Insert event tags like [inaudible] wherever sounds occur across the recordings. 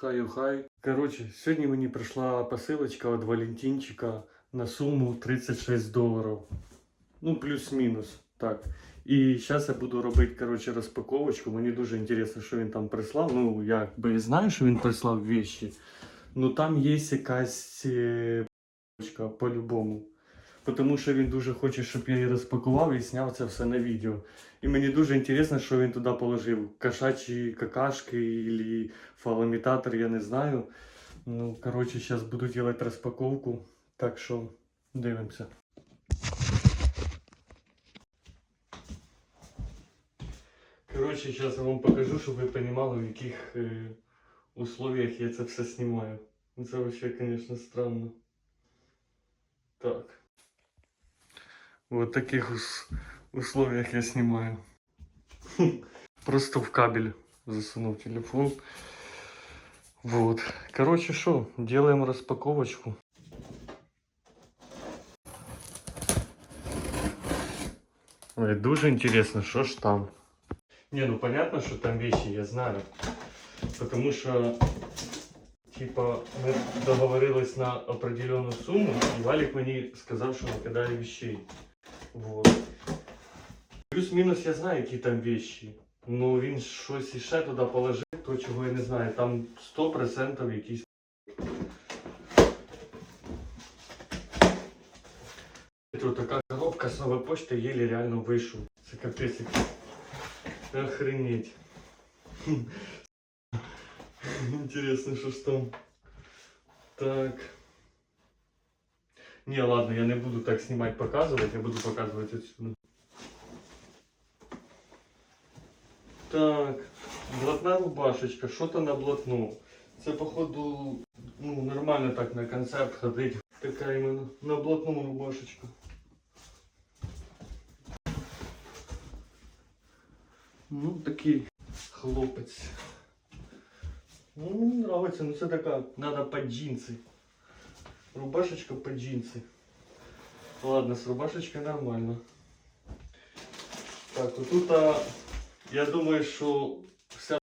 Хаю хай. Коротше, сьогодні мені прийшла посилочка від Валентинчика на суму 36 доларів. Ну, плюс-мінус. Так. І зараз я буду робити коротше, розпаковочку. Мені дуже цікаво, що він там прислав. Ну, я якби знаю, що він прислав вещи. Ну там є якась е, п***очка по-любому. Тому що він дуже хоче, щоб я її розпакував і зняв це все на відео. І мені дуже цікаво, що він туди положив. Кошачі какашки или фалоімітатор, я не знаю. Ну, коротше, зараз буду робити розпаковку. Так що дивимося. Коротше, зараз я вам покажу, щоб ви розуміли, в яких е, условиях я це все знімаю. Ну, Це взагалі, звісно, странно. Так. Вот таких ус- условиях я снимаю. [laughs] Просто в кабель засунул телефон. Вот. Короче, что, делаем распаковочку. Ой, дуже интересно, что ж там. Не, ну понятно, что там вещи, я знаю. Потому что, типа, мы договорились на определенную сумму, и Валик мне сказал, что накидали вещей. Вот. Плюс-мінус я знаю, які там вещи. Ну він щось іще туди положив, то чого я не знаю. Там 100% якісь. Тут така коробка з нової почти єлі реально вийшов. Це капець. який. Охренеть. Интересно, що ж там. Так. Не, ладно, я не буду так снимать, показывать, я буду показывать отсюда. Так, блатна рубашечка, що-то на блатну. Це, походу, ну, нормально так на концерт ходить. Така іменно на блатну рубашечка. Ну, такий хлопець. Ну, мені нравится, ну це така, надо под джинсы. Рубашечка под джинсы. Ладно, с рубашечкой нормально. Так, отут, я думаю, що вся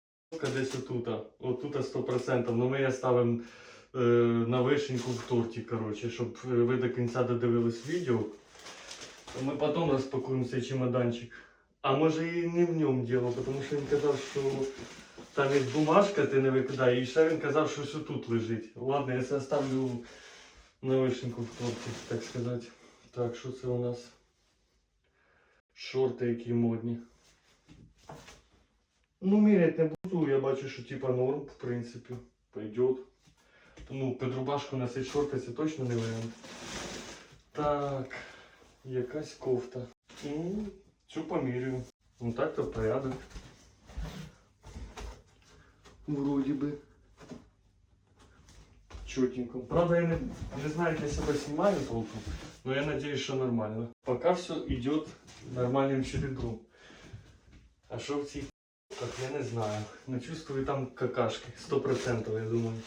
десь отута. Отута 100%. Ну ми я ставимо е, на вишеньку в торті, коротше, щоб е, ви до кінця додивились відео. Ми потім розпакуємо цей чемоданчик. А може і не в ньому діло, тому що він казав, що там є бумажка, ти не викидай, і ще він казав, що все тут лежить. Ладно, я це ставлю на вишеньку в торті, так сказати. Так, що це у нас? Шорти, які модні. Ну, мірять не буду, я бачу, що типа норм, в принципі, пойдет. Ну, під рубашку носить шорти, це точно не варіант. Так, якась кофта. Ну, цю помірюю. Ну так то порядок. Вроді би. Чотенько. Правда, я не, не знаю, як я себе снимаю толком, но я надеюсь, что нормально. Пока все идет нормальным чередом. А что в цих как я не знаю. Но чувствую там какашки. Сто процентов, я думаю.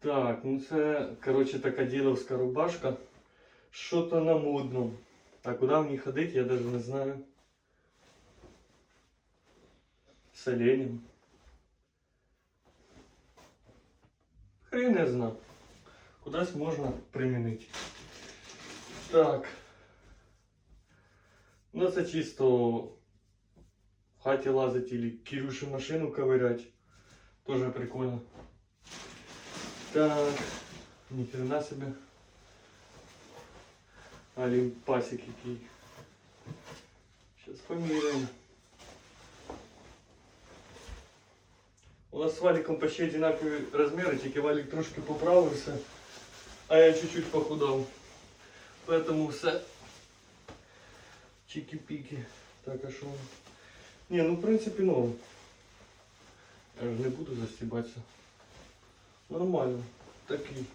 Так, ну це, короче, така діловська рубашка. Що-то на модному. А куди в ній ходити, я даже не знаю. С оленем. Хрен я знаю. Кудись можна примінити. Так. Ну це чисто в хаті лазить или Кирюші машину ковырять. Тоже прикольно. Так. Ни хрена себе. Олимпасик який. Сейчас померяем. У нас з Валіком почти одинакові розміри, тільки Валік трошки поправився, а я чуть-чуть похудав. Поэтому все чики-піки. Так, а що? Не, ну в принципі норм. Я ж не буду застібатися. Нормально. Такий.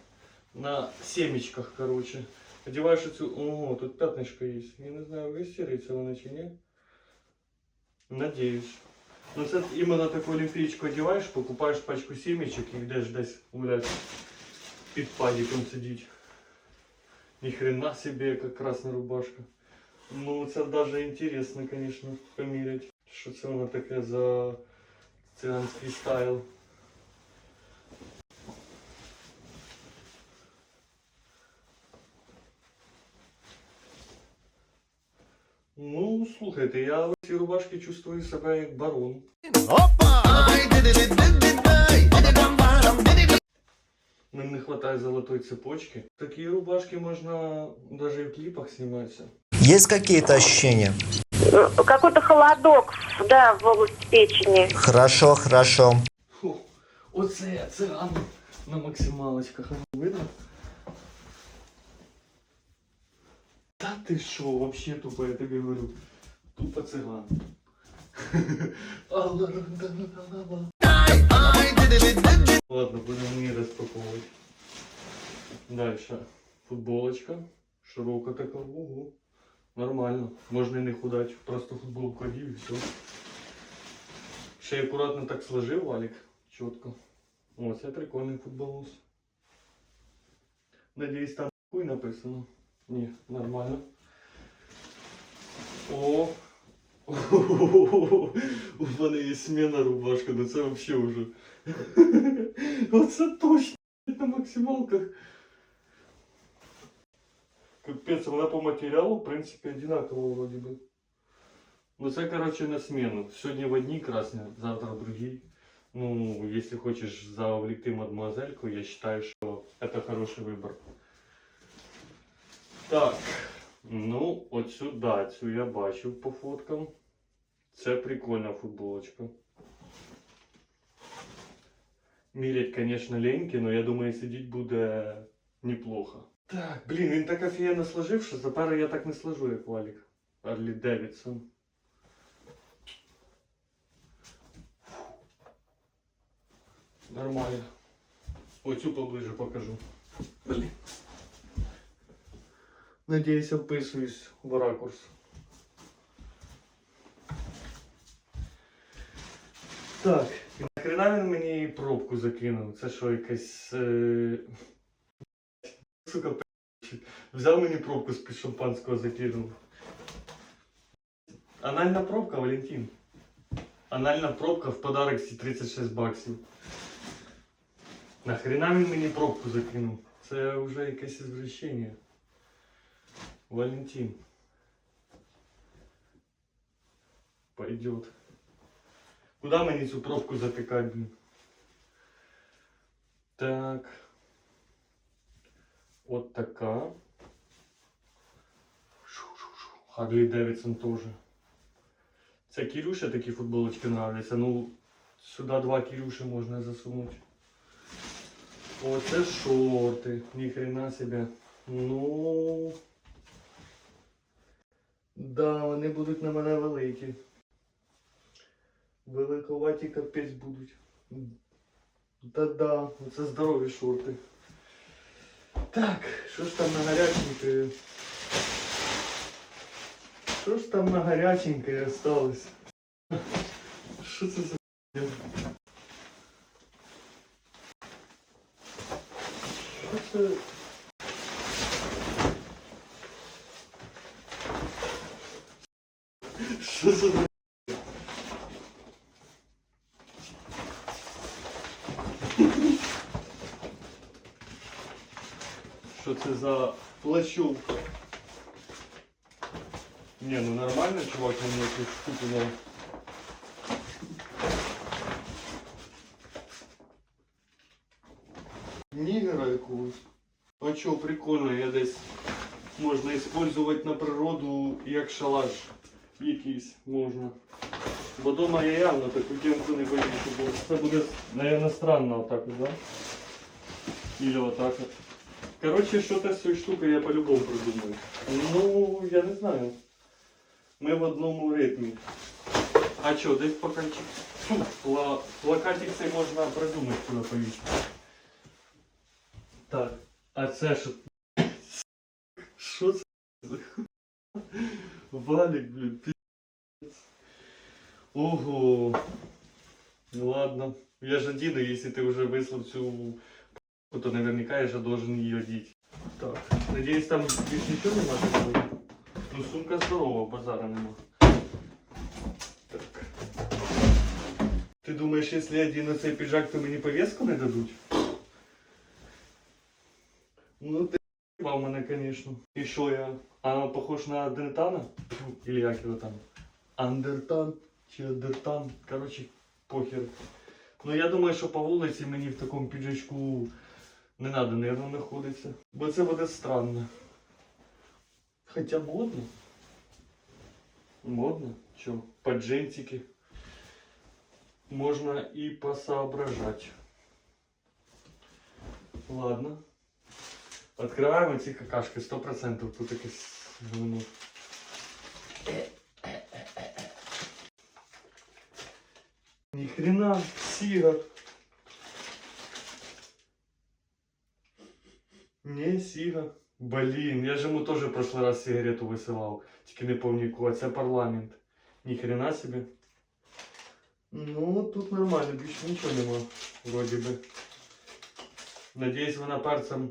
На семечках, короче. Одеваешь цю... Ого, тут пятнышко есть. Я не знаю, вистіриться вона чи ні. Надеюсь. Ну це іменно таку олімпійську одеваешь, покупаєш пачку сімечок і йдеш десь гуляти під падіком сидіть. Ні хрена себе, яка красна рубашка. Ну це даже інтересно, конечно, поміряти. Що це вона за Циганський стайл. слухайте, я в цій рубашці чувствую себе як барон. Мені не вистачає золотої цепочки. Такі рубашки можна навіть і в кліпах зніматися. Есть какие-то ощущения? Какой-то холодок, да, в области печени. Хорошо, хорошо. Фу, оце я циган на максималочках. Видно? Та ти що, вообще тупо, я тобі говорю. Тупо циган. Ладно, будемо її розпаковувати. Дальше. Футболочка. Широка така. Ого. Нормально. Можна і не худать. Просто футболку одів і все. Ще й акуратно так сложив валік. Чітко. О, це прикольний футболус. Надіюсь, там хуй написано. Ні, нормально. О! У мене є смена рубашка, ну це вообще уже. Оце точно на максималках. Капець, вона по матеріалу, в принципі, одинаково вроде би. Ну це, короче, на смену. Сьогодні в одній красні, завтра в другій. Ну, если хочешь завлекти мадемуазельку, я считаю, что это хороший выбор. Так, ну, от сюди цю я бачив по фоткам. Це прикольна футболочка. Мірять, конечно, леньки, но я думаю, сидіть буде неплохо. Так, блін, він так офігенно сложив, що тепер я так не сложу, як Валік. Арлі Девідсон. Нормально. Оцю поближе покажу. Блін. Надіюсь, вписуюсь в ракурс. Так, і нахрена він мені пробку закинув? Це що, якась. Е... Сука, п***. Взяв мені пробку з-під шампанського закинув. Анальна пробка, Валентин. Анальна пробка в подарок всі 36 баксів. Нахрена він мені пробку закинув? Це вже якесь извращення. Валентин. Пойдет. Куда мені цю пробку затикати, блін? Так. От така. Харлі Девідсон теж. Це Кирюша такі футболочки нравляться. Ну, сюди два Кирюши можна засунути. Оце шорти. Ні хрена себе. Ну. Да, вони будуть на мене великі. Великоваті капець будуть. Да-да, це здорові шорти. Так, що ж там на гаряченькое? Що ж там на гаряченькое осталось? Що це за за плащовка? Не, ну нормально, чувак, мені якусь штуку дав. Нігера. А чо, прикольно, я десь можна использовать на природу як шалаш якийсь можна. Бо дома я явно таку темку не боюся, бо це буде, наверное, странно отак, да? Или отак от. Короче, что-то с той штукой я по-любому придумаю. Ну, я не знаю. Ми в одному ритмі. А що, десь поканчик? Фу, пла... плакатик цей можна придумати сюди повісити. Так, а це що? Що це? за ху- Валік, блін, пі***ць. Ого. Ну ладно. Я ж одіну, якщо ти вже вислав цю то наверняка я же должен ее одеть. Так, надеюсь, там здесь ничего не надо Ну, сумка здорова, базара нема. Так. Ти думаєш, якщо я одіну цей піджак, то мені пов'язку не дадуть? Ну, ти в мене, звісно. І що я? А похож на Дентана? Или як його там? Андертан чи Андертан? Коротше, похер. Ну я думаю, що по вулиці мені в такому піджачку не треба, наверное, знаходитися. Бо це буде странно. Хоча модно. Модно? Чо? Под джинсики. Можно и посоображать. Ладно. Открываем эти какашки. Сто процентов тут якесь говно. Ни хрена, Не сига. Блин, я же ему тоже в прошлый раз сигарету высылал. Тільки не помню яку, а це парламент. Ни хрена себе. Ну, тут нормально, більше нічого нема, вроді би. Надіюсь, вона перцем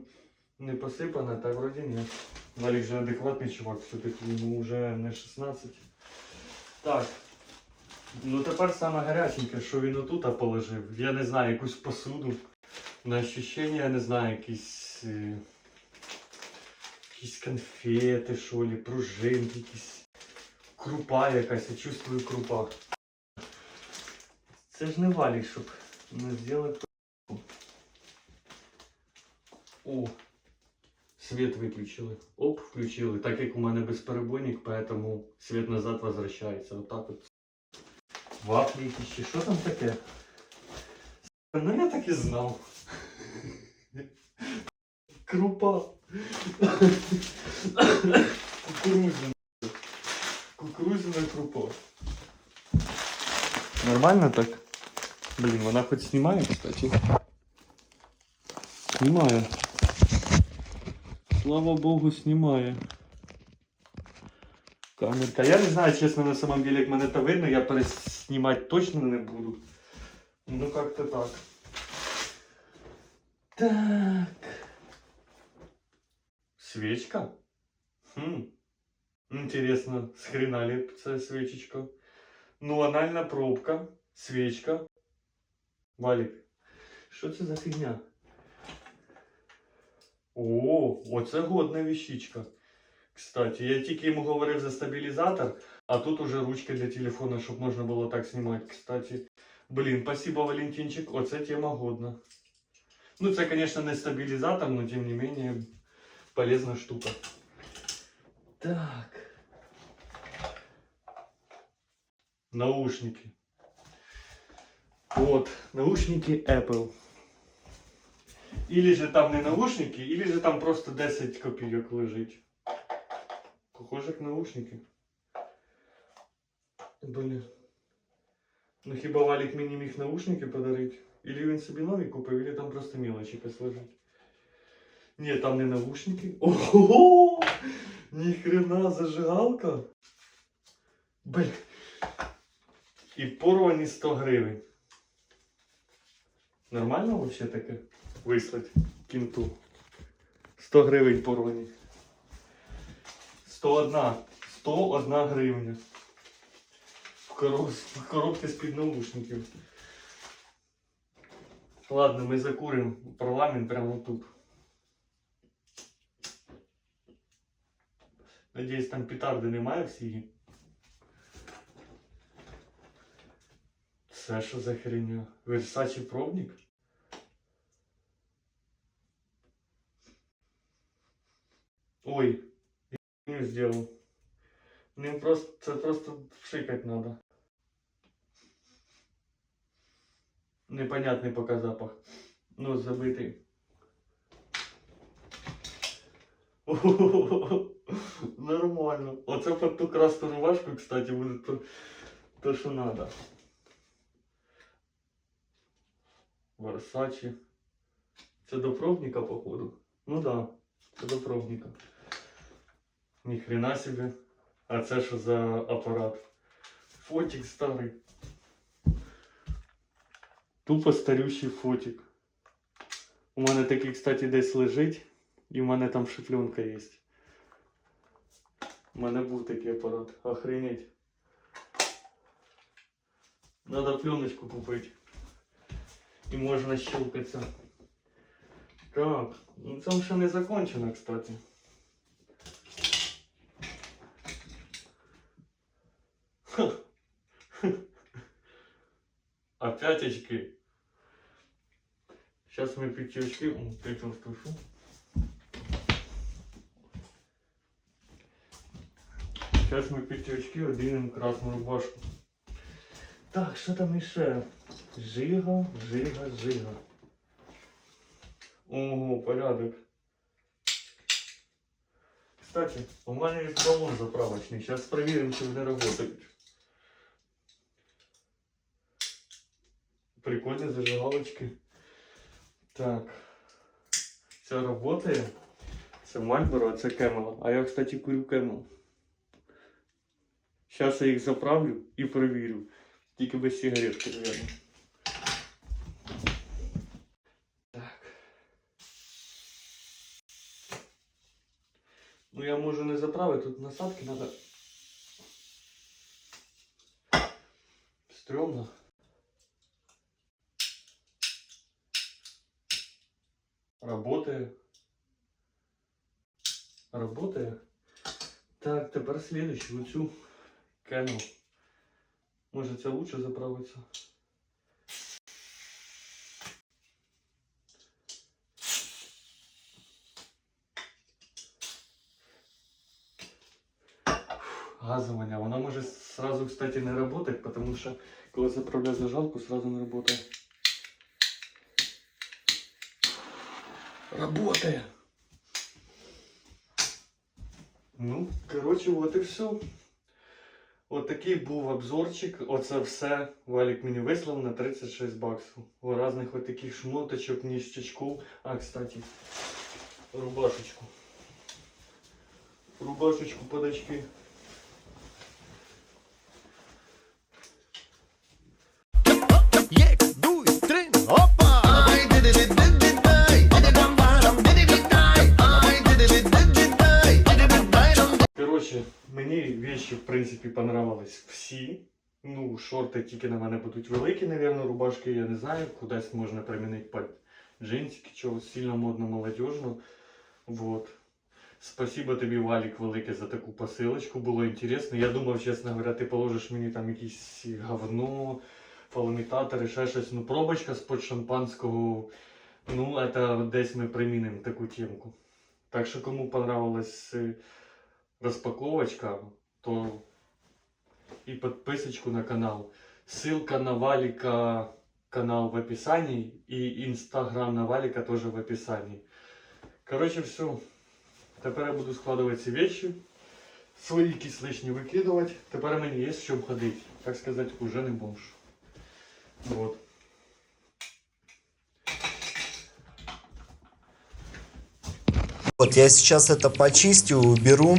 не посипана, та вроді ні. Валік же адекватний чувак, все-таки йому вже не 16. Так. Ну тепер саме гаряченьке, що він отут положив. Я не знаю, якусь посуду. На ощущення, я не знаю, якісь. е, Якісь конфети, що ли, пружинки, якісь. Крупа якась, я чувствую крупа. Це ж не валік, щоб не зробити. О! Свет выключили. Оп, включили. Так як у мене безперебойник, поэтому свет назад возвращается. Вот так вот. Вафли якісь ще. Що там таке? Ну я так і знав. Крупа. Кукурузина. Кукурузина крупа. Нормально так? Блин, вона хоть снимает, кстати. Снимаю. Слава богу, снимаю. Камерка. Я не знаю, честно, на самом деле, як мене это видно, я переснимать точно не буду. Ну, как-то так. Так. Свечка? Хм. Интересно, с хрена лепится свечечка? Ну, анальна пробка, свечка. Валік, що це за фігня? О, оце годна вещичка. Кстати, я тільки йому говорив за стабілізатор, а тут уже ручка для телефона, щоб можна було так знімати. Кстати, блін, спасибо, Валентинчик, оце тема годна. Ну, це, конечно, не стабілізатор, но тем не менее полезна штука. Так. Наушники. Вот, наушники Apple. Или же там не наушники, или же там просто 10 копійок лежить. Похоже як наушники. Блін. Ну хіба Валік мені міг наушники подарити? Или він собі нові купив, или там просто мелочі якась лежить. Ні, там не наушники. Ого! Ніхрена зажигалка. Блін. І порвані 100 гривень. Нормально вообще таке вислать кінту? 100 гривень порвані. 101. 101 гривня. В, короб... коробці з-під наушників. Ладно, ми закуримо парламент прямо тут. Надіюсь, там петарди немає всі. Це що за херня? Версачі пробник? Ой, я не сделал. Ним просто, це просто вшикать надо. Непонятний пока запах. Ну, забитий. [laughs] Нормально. Оце под ту красну рубашку, кстати, буде то, то що надо. Версачі. Це до пробника, походу. Ну да, це до пробника. Ні хрена себе. А це що за апарат? Фотик старий. Тупо старющий фотик. У мене такий, кстати, десь лежить. І в мене там шифленка є. У мене був такий апарат. Охренеть. Надо пленочку купити. І можна щелкатися. Так, ну це ще не закончено, кстати. Ха. Опять очки. Сейчас мы пяти очки, О, третьего стушу. Сейчас мы пяти очки оденем красную рубашку. Так, що там іще? Жига, жига, жига. Ого, порядок. Кстати, у мене є баллон заправочний. Сейчас проверим, чи вони работають. Прикольні зажигалочки. Так. Це работає. Це Мальборо, а це Кемела. А я, кстати, курю Кемел. Зараз я їх заправлю і перевірю. Тільки без сигаретки, наверное. Так. Ну я можу не заправити, тут насадки треба. Стрьомно. Работає. Работає. Так, тепер слідуючу оцю Canon. Може це лучше заправиться. Газование. Вона може сразу, кстати, не работать, потому что коли заправляю зажалку, сразу не работает. Работає. Ну, коротше, от і все. От такий був обзорчик. Оце все Валік мені вислав на 36 баксів. У разних от таких шмоточок, ніштячків. А, кстати, рубашечку. Рубашечку под понравились всі. Ну, шорти тільки на мене будуть великі, напевно, рубашки я не знаю, кудись можна примінити під джинсики, чогось сильно модно, молодежно. Вот. Спасибо тобі, Валік, велике за таку посилочку. Було інтересно. Я думав, чесно говоря, ти положиш мені там якісь говно, фаломітатори, ще щось. Ну, пробочка з-под шампанського. Ну, це десь ми примінимо таку темку. Так що кому понравилось е, распаковочка, то и подписочку на канал. Ссылка на Валика канал в описании и инстаграм на Валика тоже в описании. Короче, все. Тепер я буду складувати ці вещи, свої якісь лишні викидувати. Тепер мені є з чим ходити. Так сказати, уже не бомж. Вот. Вот я сейчас это почистю, уберу.